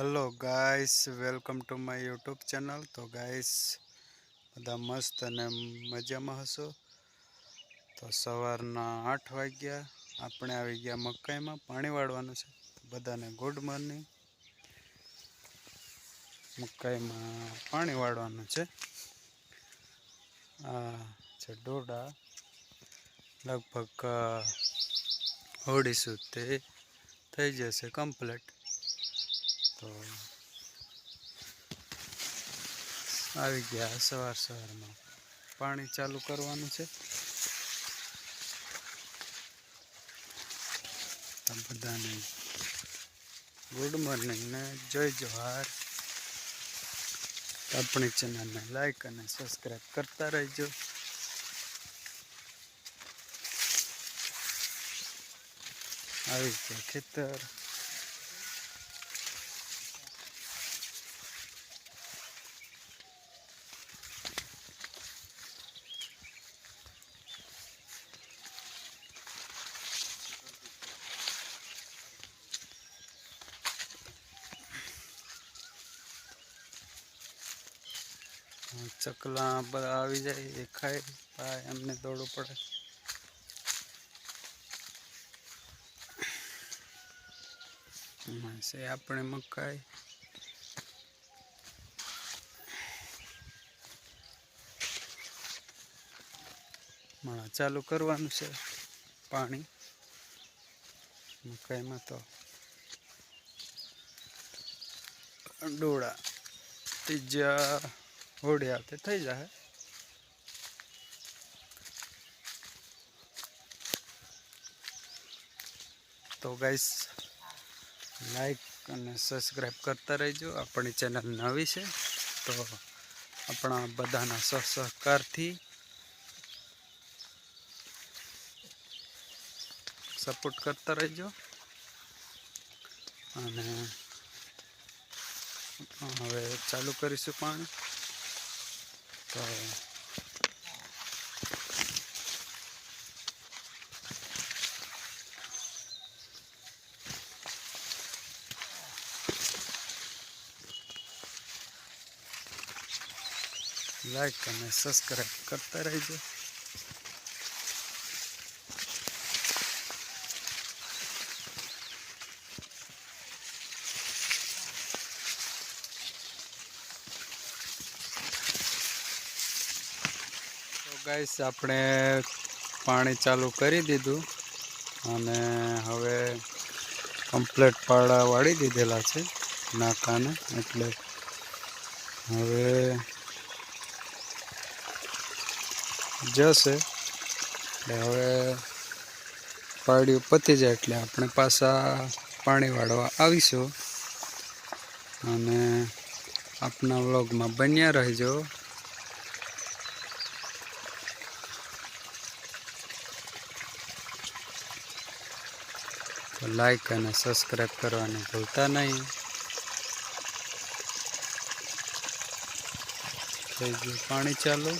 Hello guys welcome to my YouTube channel તો guys બધા મસ્ત અને મજામાં હશો? તો, સવારના આઠ વાગ્યા. આપણે આવી ગયા મકાઈમાં. પાણી વાળવાનું છે. બધાને ગુડ મોર્નિંગ મકાઈમાં પાણી વાળવાનું છે. આ છે ડોડા. લગભગ હોડીશું સુધી થઈ જશે કમ્પ્લીટ તો આવી ગયા સવાર સવારમાં. પાણી ચાલુ કરવાનું છે. બધાને ગુડ મોર્નિંગ ને જય જોહાર આપણી ચેનલને લાઈક અને સબસ્ક્રાઈબ કરતા રહેજો. આવી ગયા ખેતર. ચકલા બધા આવી જાય એ ખાય ભાઈ એમને દોડવું પડે. છે આપણે મકાઈ. મળા ચાલુ કરવાનું છે પાણી. મકાઈમાં તો ડોળા ત્રીજા હોડી આવતે, થઈ જાય તો ગાઈસ લાઈક અને સબસ્ક્રાઈબ કરતા રહેજો. આપણી ચેનલ નવી છે, તો આપણા બધાના સહકારથી સપોર્ટ કરતા રહેજો. અને હવે ચાલુ કરીશું પાણી. તો લાઈક અને સબસ્ક્રાઈબ કરતા રહેજો તો ગાઈસ, આપણે પાણી ચાલુ કરી દીધું અને હવે કમ્પ્લેટ પાડા વાળી દીધેલા છે નાકાને, એટલે હવે જશે. એટલે હવે પાડ્યું પતી જાય, એટલે આપણે પાછા પાણી વાળવા આવીશું. અને આપના વ્લોગમાં બન્યા રહેજો. તો લાઈક અને સબસ્ક્રાઈબ કરવાનું ભૂલતા નહીં. થઈ ગયું પાણી ચાલુ.